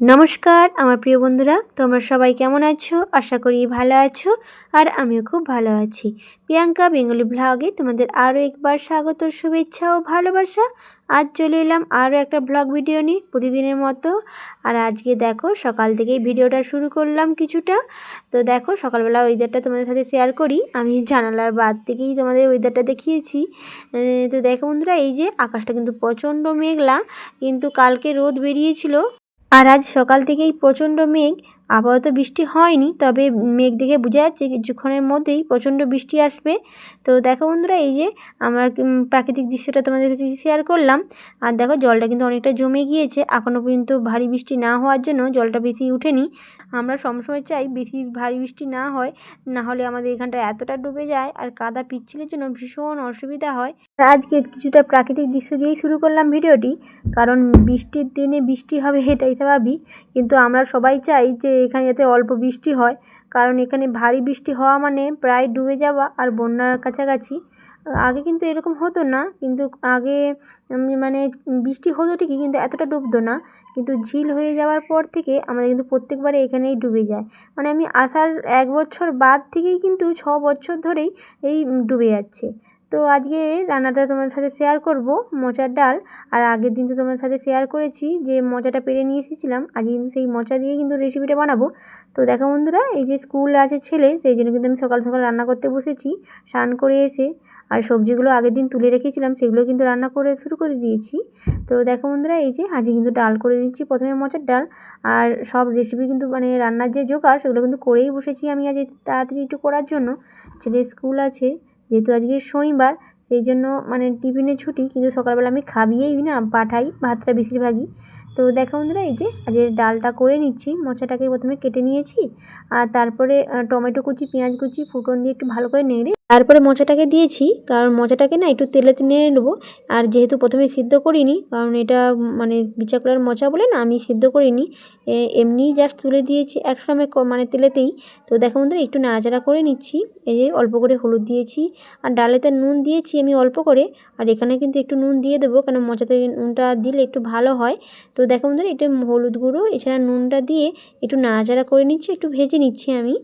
নমস্কার, আমার প্রিয় বন্ধুরা, তোমরা সবাই কেমন আছো? আশা করি ভালো আছো, আর আমিও খুব ভালো আছি। প্রিয়াঙ্কা বেঙ্গলি ব্লগে তোমাদের আরও একবার স্বাগত, শুভেচ্ছা ও ভালোবাসা। আজ চলে এলাম আরও একটা ব্লগ ভিডিও নিয়ে প্রতিদিনের মতো। আর আজকে দেখো, সকাল থেকেই ভিডিওটা শুরু করলাম কিছুটা। তো দেখো, সকালবেলা ওয়েদারটা তোমাদের সাথে শেয়ার করি। আমি জানালার বাদ থেকেই তোমাদের ওয়েদারটা দেখিয়েছি। তো দেখো বন্ধুরা, এই যে আকাশটা কিন্তু প্রচণ্ড মেঘলা, কিন্তু কালকে রোদ বেরিয়েছিল। আর আজ সকাল থেকেই প্রচণ্ড মেঘ আপাতত বৃষ্টি হয়নি, তবে মেঘ দেখে বোঝা যাচ্ছে কিছুক্ষণের মধ্যেই প্রচণ্ড বৃষ্টি আসবে। তো দেখো বন্ধুরা, এই যে আমার প্রাকৃতিক দৃশ্যটা তোমাদের কাছে শেয়ার করলাম। আর দেখো জলটা কিন্তু অনেকটা জমে গিয়েছে। এখনও পর্যন্ত ভারী বৃষ্টি না হওয়ার জন্য জলটা বেশি উঠেনি। আমরা সবসময় চাই বেশি ভারী বৃষ্টি না হয়, না হলে আমাদের এখানটা এতটা ডুবে যায় আর কাদা পিচ্ছিলের জন্য ভীষণ অসুবিধা হয়। আজকে কিছুটা প্রাকৃতিক দৃশ্য দিয়েই শুরু করলাম ভিডিওটি, কারণ বৃষ্টির দিনে বৃষ্টি হবে এটাই স্বাভাবিক। কিন্তু আমরা সবাই চাই যে এখানে যাতে অল্প বৃষ্টি হয়। কারণ এখানে ভারী বৃষ্টি হওয়া মানে প্রায় ডুবে যাওয়া আর বন্যার কাছাকাছি। আগে কিন্তু এরকম হতো না। কিন্তু আগে মানে বৃষ্টি হতো ঠিকই কিন্তু এতটা ডুবতো না। কিন্তু ঝিল হয়ে যাওয়ার পর থেকে আমাদের কিন্তু প্রত্যেকবারে এখানেই ডুবে যায়। মানে আমি আসার এক বছর বাদ থেকেই কিন্তু ছ বছর ধরেই এই ডুবে যাচ্ছে। তো আজকে রান্নাটা তোমাদের সাথে শেয়ার করব, মোচার ডাল। আর আগের দিন তো তোমাদের সাথে শেয়ার করেছি যে মোচাটা পেরে নিয়ে এসেছিলাম, আজকে কিন্তু সেই মোচা দিয়ে কিন্তু রেসিপিটা বানাবো। তো দেখো বন্ধুরা, এই যে স্কুল আছে ছেলে, সেই জন্য কিন্তু আমি সকাল সকাল রান্না করতে বসেছি, স্নান করে এসে। আর সবজিগুলো আগের দিন তুলে রেখেছিলাম, সেগুলো কিন্তু রান্না করে শুরু করে দিয়েছি। তো দেখো বন্ধুরা, এই যে আজকে কিন্তু ডাল করে দিচ্ছি প্রথমে মোচার ডাল। আর সব রেসিপি কিন্তু মানে রান্নার যে জোগাড়, সেগুলো কিন্তু করেই বসেছি আমি আজ তাড়াতাড়ি একটু করার জন্য। ছেলে স্কুল আছে যেহেতু আজকে শনিবার, সেই জন্য মানে টিফিনে ছুটি, কিন্তু সকালবেলা আমি খাবিয়েই না, পাঠাই ভাতটা বেশিরভাগই। তো দেখো বন্ধুরা, এই যে আজকে ডালটা করে নিচ্ছি। মোচাটাকে প্রথমে কেটে নিয়েছি, আর তারপরে টমেটো কুচি, পেঁয়াজ কুচি, ফুটন দিয়ে একটু ভালো করে নেড়ে তারপরে মোচাটাকে দিয়েছি। কারণ মোচাটাকে না একটু তেলেতে নেড়ে নেব। আর যেহেতু প্রথমে সিদ্ধ করিনি, কারণ এটা মানে বিচাকলার মোচা বলে না, আমি সিদ্ধ করিনি। এমনিই জাস্ট তুলে দিয়েছি একসময় মানে তেলেতেই। তো দেখো বন্ধুরা, একটু নাড়াচাড়া করে নিচ্ছি। এই যে অল্প করে হলুদ দিয়েছি, আর ডালেতে নুন দিয়েছি আমি অল্প করে। আর এখানে কিন্তু একটু নুন দিয়ে দেবো কারণ মোচাতে নুনটা দিলে একটু ভালো হয়। তো দেখো বন্ধুরা এটা হলুদ গুঁড়ো, এছাড়া নুনটা দিয়ে একটু নাড়াচাড়া করে নিচ্ছি, একটু ভেজে নিচ্ছি আমি।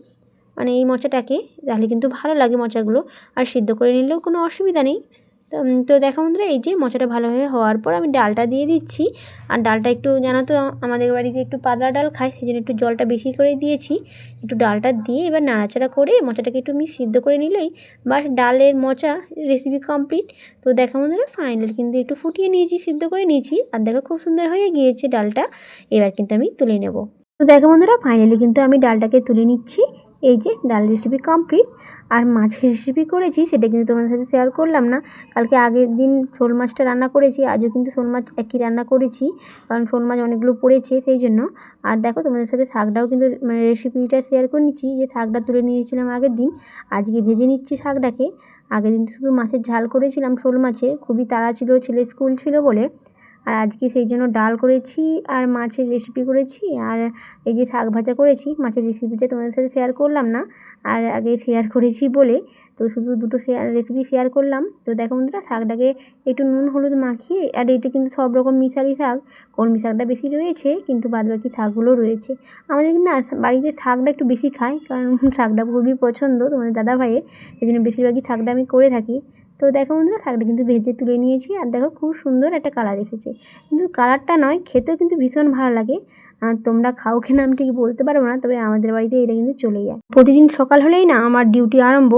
মানে এই মোচাটাকে তাহলে কিন্তু ভালো লাগে মোচাগুলো আর সিদ্ধ করে নিলেও কোনো অসুবিধা নেই। তো দেখো বন্ধুরা, এই যে মোচাটা ভালোভাবে হওয়ার পর আমি ডালটা দিয়ে দিচ্ছি। আর ডালটা একটু, জানো তো, আমাদের বাড়িতে একটু পাতলা ডাল খাই সেই জন্য একটু জলটা বেশি করে দিয়েছি। একটু ডালটা দিয়ে এবার নাড়াচাড়া করে মোচাটাকে একটু আমি সিদ্ধ করে নিলেই বা ডালের মোচা রেসিপি কমপ্লিট তো দেখো বন্ধুরা ফাইনাল কিন্তু একটু ফুটিয়ে নিয়েছি, সিদ্ধ করে নিয়েছি। আর দেখো খুব সুন্দর হয়ে গিয়েছে ডালটা। এবার কিন্তু আমি তুলে নেব। তো দেখো বন্ধুরা ফাইনালি কিন্তু আমি ডালটাকে তুলে নিচ্ছি। এই যে ডাল রেসিপি কমপ্লিট আর মাছের রেসিপি করেছি, সেটা কিন্তু তোমাদের সাথে শেয়ার করলাম না। কালকে আগের দিন শোল মাছটা রান্না করেছি, আজও কিন্তু শোল মাছ একই রান্না করেছি, কারণ শোল মাছ অনেকগুলো পড়েছে সেই জন্য। আর দেখো, তোমাদের সাথে শাকটাও কিন্তু মানে রেসিপিটা শেয়ার করে নিচ্ছি, যে শাকটা তুলে নিয়েছিলাম আগের দিন, আজকে ভেজে নিচ্ছি শাকটাকে। আগের দিন শুধু মাছের ঝাল করেছিলাম শোল মাছে খুবই তাড়া ছিল, ছেলে স্কুল ছিল বলে। আর আজকে সেই জন্য ডাল করেছি আর মাছের রেসিপি করেছি আর এই যে শাক ভাজা করেছি, মাছের রেসিপিটা তোমাদের সাথে শেয়ার করলাম না, আর আগে শেয়ার করেছি বলে, তো শুধু দুটো শেয়ার রেসিপি শেয়ার করলাম। তো দেখো বন্ধুরা, শাকটাকে একটু নুন হলুদ মাখিয়ে, আর এটা কিন্তু সব রকম মিশালি শাক, কলমি শাকটা বেশি রয়েছে, কিন্তু বাদ বাকি শাকগুলো রয়েছে। আমাদের না, বাড়িতে শাকটা একটু বেশি খায় কারণ শাকটা খুবই পছন্দ তোমাদের দাদা ভাইয়ের এই জন্য বেশিরভাগই শাকটা আমি করে থাকি। তো দেখো বন্ধুরা শাকটা কিন্তু ভেজে তুলে নিয়েছি আর দেখো খুব সুন্দর একটা কালার এসেছে। কিন্তু কালারটা নয়, খেতেও কিন্তু ভীষণ ভালো লাগে। আর তোমরা খাও কিনা আমি ঠিক বলতে পারব না, তবে আমাদের বাড়িতে এটা কিন্তু চলে যায়। প্রতিদিন সকাল হলেই না আমার ডিউটি আরম্ভ।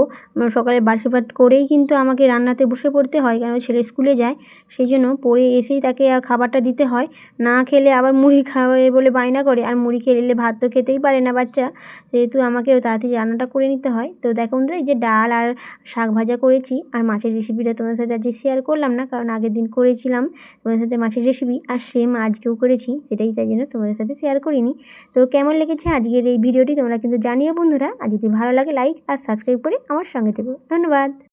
সকালে বাসি ভাত করেই কিন্তু আমাকে রান্নাতে বসে পড়তে হয়, কেন ছেলে স্কুলে যায়। সেই জন্য পড়ে এসেই তাকে খাবারটা দিতে হয়। না খেলে আবার মুড়ি খাওয়াবে বলে বায়না করে। আর মুড়ি খেলে ভাত তো খেতেই পারে না বাচ্চা। যেহেতু আমাকে তাড়াতাড়ি রান্নাটা করে নিতে হয়। তো দেখো বন্ধুরা, এই যে ডাল আর শাক ভাজা করেছি। আর মাছের রেসিপিটা তোমাদের সাথে আজকে শেয়ার করলাম না, কারণ আগের দিন করেছিলাম তোমাদের সাথে মাছের রেসিপি আর সেম আজকেও করেছি, সেটাই তাই জন্য তোমাদের সাথে শেয়ার করিনি। তো কেমন লেগেছে আজকের এই ভিডিওটি তোমরা কিন্তু জানিও বন্ধুরা। আর যদি ভালো লাগে লাইক আর সাবস্ক্রাইব করে আমার সঙ্গে থেকো। ধন্যবাদ।